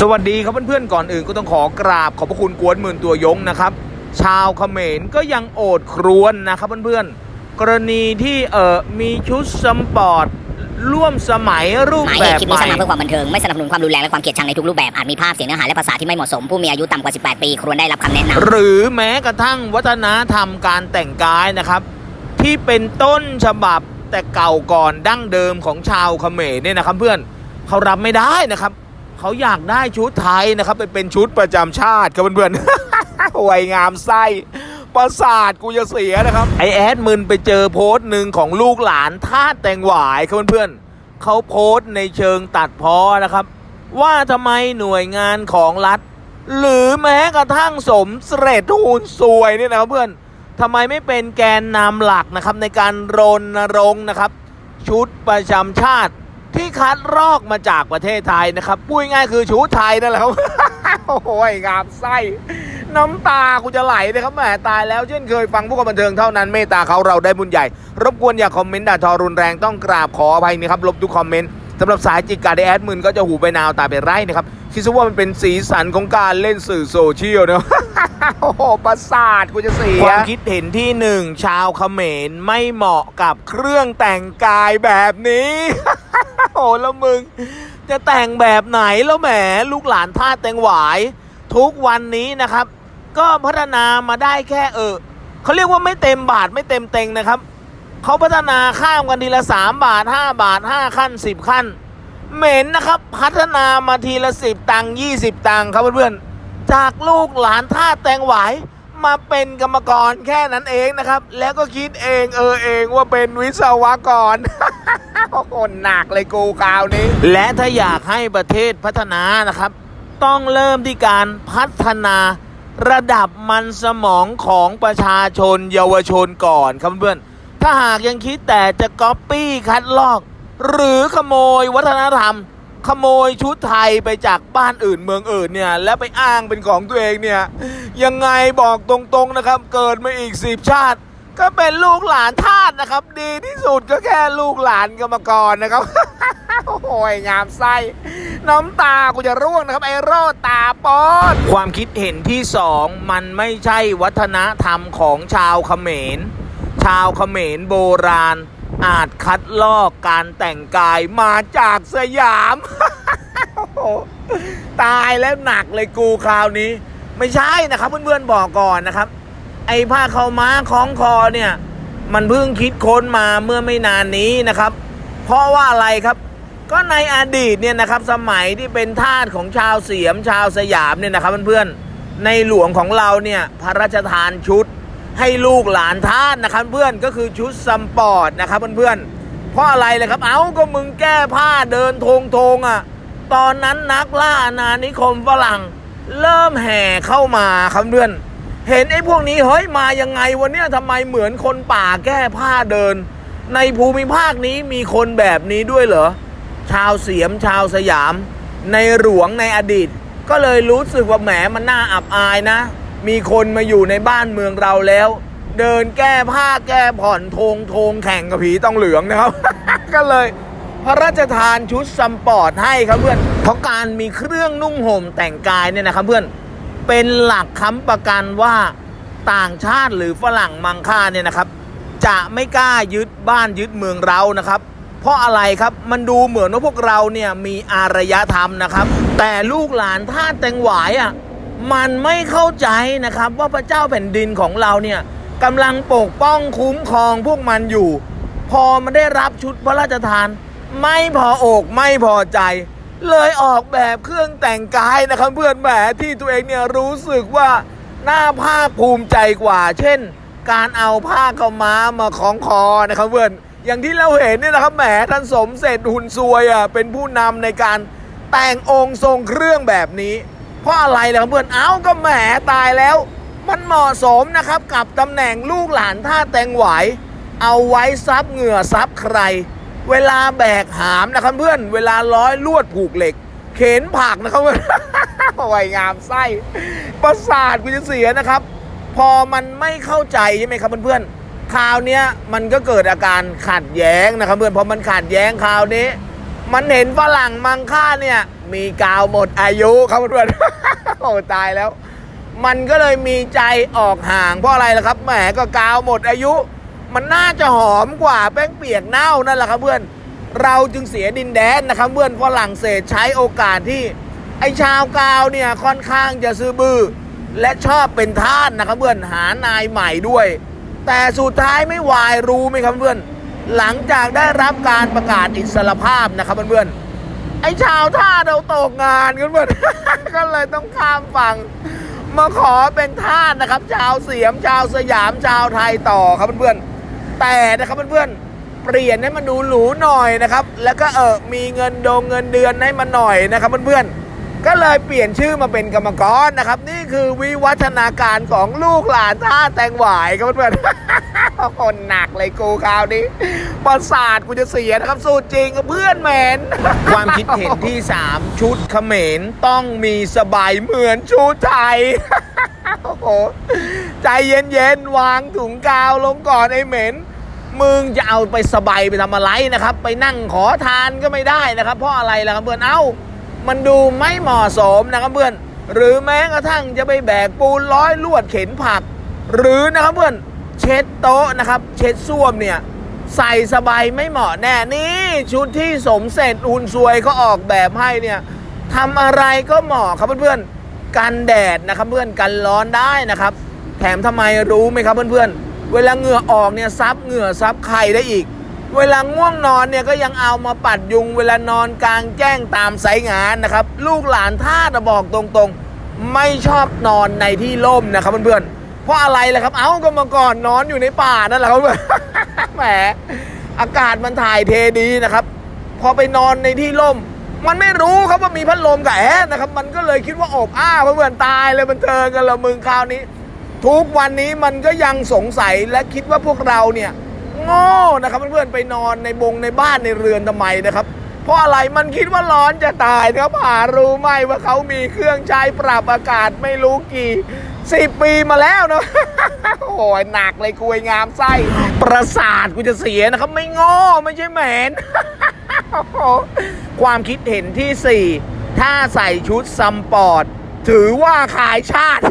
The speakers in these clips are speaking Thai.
สวัสดีครับเพื่อนๆก่อนอื่นก็ต้องขอกราบขอบพระคุณกวนหมื่นตัวยงนะครับ ชาวเขมรก็ยังโอดครวนนะครับเพื่อนๆกรณีที่เออมีชุดสปอร์ตร่วมสมัยรูปหมายแบเหตุบคลิปใหนี้สม่ร้างมาเพื่อความบันเทิงไม่สนับสนุนความรุนแรงและความเกลียดชังในทุกรูปแบบอาจมีภาพเสียงเนื้อหาและภาษาที่ไม่เหมาะสมผู้มีอายุต่ำกว่า 18 ปีควรได้รับคำแนะนำหรือแม้กระทั่งวัฒนธรรมการแต่งกายนะครับ ที่เป็นต้นฉบับแต่เก่าก่อนดั้งเดิมของชาวเขมรเนี่ยนะครับเพื่อนเขารับไม่ได้นะครับ เขาอยากได้ชุดไทยนะครับไปเป็นชุดประจำชาติครับเพื่อนๆหวยงามไส้ประสาทกูจะเสียนะครับไอแอดมึนไปเจอโพสต์หนึ่งของลูกหลานทาแตงหวายครับเพื่อนๆเขาโพสต์ในเชิงตัดพ้อนะครับ ว่าทำไมหน่วยงานของรัฐ หรือแม้กระทั่งสมเสร็จหูนซวยเนี่ยนะครับเพื่อนทำไมไม่เป็นแกนนำหลักนะครับในการรณรงค์นะครับ ชุดประจำชาติ ที่คัดลอกมาจากประเทศไทยนะครับพูดง่ายคือชุดไทยนั่นแหละครับ โอ้โหงามไส้น้ำตากูจะไหลนะครับแหมตายแล้วเช่นเคยฟังผู้กำบันเทิงเท่านั้นเมตตาเขาเราได้บุญใหญ่ รบกวนอย่าคอมเมนต์ด่าทอรุนแรงต้องกราบขออภัยนะครับลบทุกคอมเมนต์สำหรับสายจิกกาไดแอดมืนก็จะหูไปนาวตาไปไร่นะครับคิดซะว่ามันเป็นสีสันของการเล่นสื่อโซเชียลเนาะโอ้โหประสาทกูจะเสียความคิดเห็นที่หนึ่งชาวเขมรไม่เหมาะกับเครื่องแต่งกายแบบนี้ โอ้แล้วมึง จะแต่งแบบไหนแล้วแหมลูกหลานท่าแตงหวาย ทุกวันนี้นะครับ ก็พัฒนามาได้แค่เออเขาเรียกว่าไม่เต็มบาทไม่เต็มเต็งนะครับเขาพัฒนาข้ามกันทีละ3บาท5บาท5ขั้น10ขั้น เหม็นนะครับ พัฒนามาทีละ10ตังค์20ตังค์ครับเพื่อนๆจากลูกหลานท่าแตงหวายมาเป็นกรรมกรแค่นั้นเองนะครับ แล้วก็คิดเองเออเองว่าเป็นวิศวกร โอ้โหนักเลยกูคราวนี้ และถ้าอยากให้ประเทศพัฒนานะครับ ต้องเริ่มที่การพัฒนาระดับมันสมองของประชาชนเยาวชนก่อนครับเพื่อนถ้าหากยังคิดแต่จะก๊อปปี้คัดลอก หรือขโมยวัฒนธรรม ขโมยชุดไทยไปจากบ้านอื่นเมืองอื่นเนี่ย แล้วไปอ้างเป็นของตัวเองเนี่ย ยังไงบอกตรงๆนะครับ เกิดมาอีกสิบชาติ ก็เป็นลูกหลานทาสนะครับ ดีที่สุดก็แค่ลูกหลานกรรมกรนะครับโอ้โหงามไส้น้ำตากูจะร่วงนะครับ ไอ้โรดตาปอนความคิดเห็นที่สองมันไม่ใช่วัฒนธรรมของชาวเขมร ชาวเขมรโบราณ อาจคัดลอกการแต่งกายมาจากสยามตายแล้วหนักเลยกูคราวนี้ ไม่ใช่นะครับเพื่อนๆบอกก่อนนะครับ ไอ้ผ้าเขาม้าคล้องคอเนี่ย มันเพิ่งคิดค้นมาเมื่อไม่นานนี้นะครับ เพราะว่าอะไรครับ ก็ในอดีตเนี่ยนะครับ สมัยที่เป็นทาสของชาวเสียมชาวสยามเนี่ยนะครับเพื่อนๆในหลวงของเราเนี่ยพระราชทานชุด ให้ลูกหลานทาสนะครับเพื่อนก็คือชุดซัมปอร์ตนะครับเพื่อนๆเพราะอะไรเลยครับ เอ้าก็มึงแก้ผ้าเดินทงทงอะตอนนั้นนักล่าอาณานิคมฝรั่ง เริ่มแห่เข้ามาครับเพื่อน เห็นไอ้พวกนี้เฮ้ยมายังไงวันนี้ทำไมเหมือนคนป่าแก้ผ้าเดิน ในภูมิภาคนี้มีคนแบบนี้ด้วยเหรอ ชาวเสียมชาวสยาม ในหลวงในอดีต ก็เลยรู้สึกว่าแหมมันน่าอับอายนะ มีคนมาอยู่ในบ้านเมืองเราแล้ว เดินแก้ผ้าแก้ผ่อนทงทงแข่งกับผีต้องเหลืองนะครับ ก็เลยพระราชทานชุดซัมปอร์ตให้ครับเพื่อนเพราะการมีเครื่องนุ่งห่มแต่งกายเนี่ยนะครับเพื่อน เป็นหลักค้ำประกันว่าต่างชาติหรือฝรั่งมังค่าเนี่ยนะครับ จะไม่กล้ายึดบ้านยึดเมืองเรานะครับ เพราะอะไรครับมันดูเหมือนว่าพวกเราเนี่ยมีอารยธรรมนะครับ แต่ลูกหลานท่าแตงหวายอะมันไม่เข้าใจนะครับ ว่าพระเจ้าแผ่นดินของเราเนี่ยกำลังปกป้องคุ้มครองพวกมันอยู่ พอมันได้รับชุดพระราชทาน ไม่พออกไม่พอใจ เลยออกแบบเครื่องแต่งกายนะครับเพื่อนแหมที่ตัวเองเนี่ยรู้สึกว่าน่าภาคภูมิใจกว่า เช่น การเอาผ้าขาวม้ามาคล้องคอนะครับเพื่อนอย่างที่เราเห็นเนี่ยนะครับแหมท่านสมเสร็จหุ่นซวยอะเป็นผู้นำในการแต่งองค์ทรงเครื่องแบบนี้ เพราะอะไรล่ะครับเพื่อนเอ้าก็แหมตายแล้ว มันเหมาะสมนะครับกับตำแหน่งลูกหลานท่าแตงไหว เอาไว้ซับเหงื่อซับใคร เวลาแบกหามนะครับเพื่อน เวลาร้อยลวดผูกเหล็ก เข็นผักนะครับเพื่อนไวยงามไส้ประสาทกูจะเสียนะครับ พอมันไม่เข้าใจใช่ไหมครับเพื่อนๆคราวเนี้ยมันก็เกิดอาการขัดแย้งนะครับเพื่อนพอมันขัดแย้งคราวนี้ มันเห็นฝรั่งมังค่าเนี่ย มีกาวหมดอายุครับเพื่อนโอ้ตายแล้ว มันก็เลยมีใจออกห่างเพราะอะไรล่ะครับแหมก็กาวหมดอายุ มันน่าจะหอมกว่าแป้งเปียกเน่านั่นแหละครับเพื่อน เราจึงเสียดินแดนนะครับเพื่อนฝรั่งเศสใช้โอกาสที่ ไอชาวกาวเนี่ยค่อนข้างจะซื้อบือ้อและชอบเป็นทาสนะครับเพื่อนหานายใหม่ด้วย แต่สุดท้ายไม่วายรู้ไหมครับเพื่อน หลังจากได้รับการประกาศอิสรภาพนะครับเพื่อนไอชาวท่าสเราตกงานกันเพื่อนก็เลยต้องข้ามฝั่งมาขอเป็นทาสนะครับ ชาวเสียมชาวสยามชาวไทยต่อครับเพื่อนๆ แต่นะครับเพื่อนๆเปลี่ยนให้มันดูหรูหน่อยนะครับ แล้วก็เออมีเงินดงเงินเดือนให้มันหน่อยนะครับเพื่อนๆก็เลยเปลี่ยนชื่อมาเป็นกรรมกรนะครับ นี่คือวิวัฒนาการของลูกหลานท่าสแตงหวายครับเพื่อนๆคนหนักเลยกูคราวนี้ประสาทกูจะเสียนะครับสูตรจริงกับเพื่อนแมนความคิดเห็นที่ 3 ชุดเขมรต้องมีสบายเหมือนชุดไทยโอ้โห ใจเย็นๆวางถุงกาวลงก่อนไอ้เหม็น มึงจะเอาไปสบายไปทำอะไรนะครับ ไปนั่งขอทานก็ไม่ได้นะครับ เพราะอะไรล่ะครับเพื่อนเอ้า มันดูไม่เหมาะสมนะครับเพื่อน หรือแม้กระทั่งจะไปแบกปูนร้อยลวดเข็นผัก หรือนะครับเพื่อนเช็ดโต๊ะนะครับ เช็ดส้วมเนี่ยใส่สบายไม่เหมาะแน่นี่ ชุดที่สมเสร็จอุนซวยเขาออกแบบให้เนี่ยทำอะไรก็เหมาะครับเพื่อนๆกันแดดนะครับเพื่อนกันร้อนได้นะครับ แถมทำไมรู้ไหมครับเพื่อนๆ เวลาเหงื่อออกเนี่ยซับเหงื่อซับไข่ได้อีก เวลาง่วงนอนเนี่ยก็ยังเอามาปัดยุง เวลานอนกลางแจ้งตามสายงานนะครับ ลูกหลานท่าจะบอกตรงๆ ไม่ชอบนอนในที่ร่มนะครับเพื่อนๆ เพราะอะไรล่ะครับ เอ้าก็มาก่อนนอนอยู่ในป่านั่นแหละครับเพื่อนแหมอากาศมันถ่ายเทดีนะครับ พอไปนอนในที่ร่มมันไม่รู้ครับว่ามีพัดลมกับแอร์นะครับ มันก็เลยคิดว่าอบอ้าวเพื่อนๆตายเลยมันเทิงกันละมึงคราวนี้ ทุกวันนี้มันก็ยังสงสัยและคิดว่าพวกเราเนี่ยโง่นะครับเพื่อนๆไปนอนในบงในบ้านในเรือนทำไมนะครับ เพราะอะไรมันคิดว่าร้อนจะตายนะครับหารู้ไหมว่าเขามีเครื่องใช้ปรับอากาศไม่รู้กี่สิบปีมาแล้วเนาะโอ้ยหนักเลยคุยงามไส้ ประสาทกูจะเสียนะครับ ไม่โง่ไม่ใช่แหมนความคิดเห็นที่ 4 ถ้าใส่ชุดซัมปอร์ต ถือว่าขายชาติ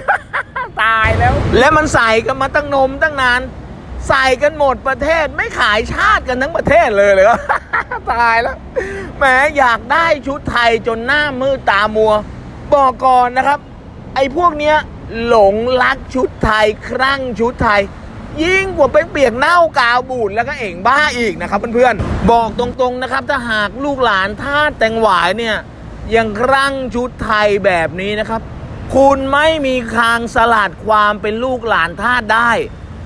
ตายแล้ว และมันใส่กันมาตั้งนมตั้งนาน ใส่กันหมดประเทศไม่ขายชาติกันทั้งประเทศเลยเลยตายแล้วแหมอยากได้ชุดไทยจนหน้ามืดตามัว บอกก่อนนะครับ ไอ้พวกเนี้ยหลงรักชุดไทยครั่งชุดไทย ยิ่งกว่าไปเปียกเน่ากาวบูดแล้วก็เอ่งบ้าอีกนะครับเพื่อนๆบอกตรงๆนะครับ ถ้าหากลูกหลานท่าสแตงหวายเนี่ยยังครั่งชุดไทยแบบนี้นะครับ คุณไม่มีคางสลัดความเป็นลูกหลานทาสได้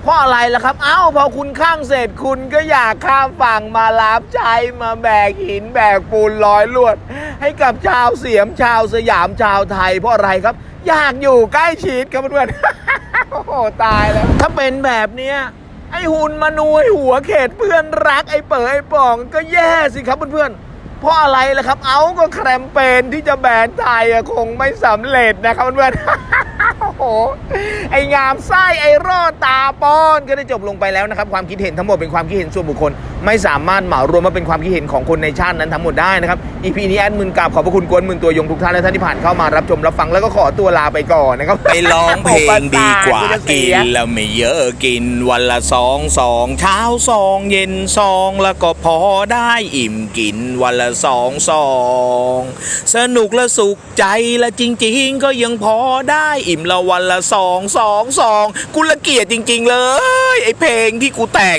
เพราะอะไรล่ะครับ เอ้าพอคุณข้างเสร็จคุณก็อยากข้ามฝั่งมารับใช้มาแบกหินแบกปูนร้อยลวด ให้กับชาวเสียมชาวสยามชาวไทย เพราะอะไรครับ อยากอยู่ใกล้ชิดครับเพื่อนโอ้โหตายแล้ว ถ้าเป็นแบบเนี้ยไอหุ่นมนุยหัวเขตเพื่อนรักไอเป๋อไอป่องก็แย่สิครับเพื่อนๆ เพราะอะไรล่ะครับ เอาก็แคมเปญที่จะแบนไทยคงไม่สำเร็จนะครับเพื่อนๆ โอ้โห ไองามไส้ไอรอดตาป้อน ก็ได้จบลงไปแล้วนะครับ ความคิดเห็นทั้งหมดเป็นความคิดเห็นส่วนบุคคล ไม่สามารถเหมารวมมาเป็นความคิดเห็นของคนในชาตินั้นทั้งหมดได้นะครับอีพีนี้แอดมินกราบขอบพระคุณกวนมื่นตัวยงทุกท่านและท่านที่ผ่านเข้ามารับชมรับฟังแล้วก็ขอตัวลาไปก่อนนะครับไปร้องเพลงดีกว่ากินแล้วไม่เยอะกินวันละสองสองเช้าสองเย็นสองแล้วก็พอได้อิ่มกินวันละสองสองสนุกและสุขใจและจริง ๆ ก็ยังพอได้อิ่มละวันละสองสองสองกูละเกียดจริง ๆ เลย ไอเพลงที่กูแต่ง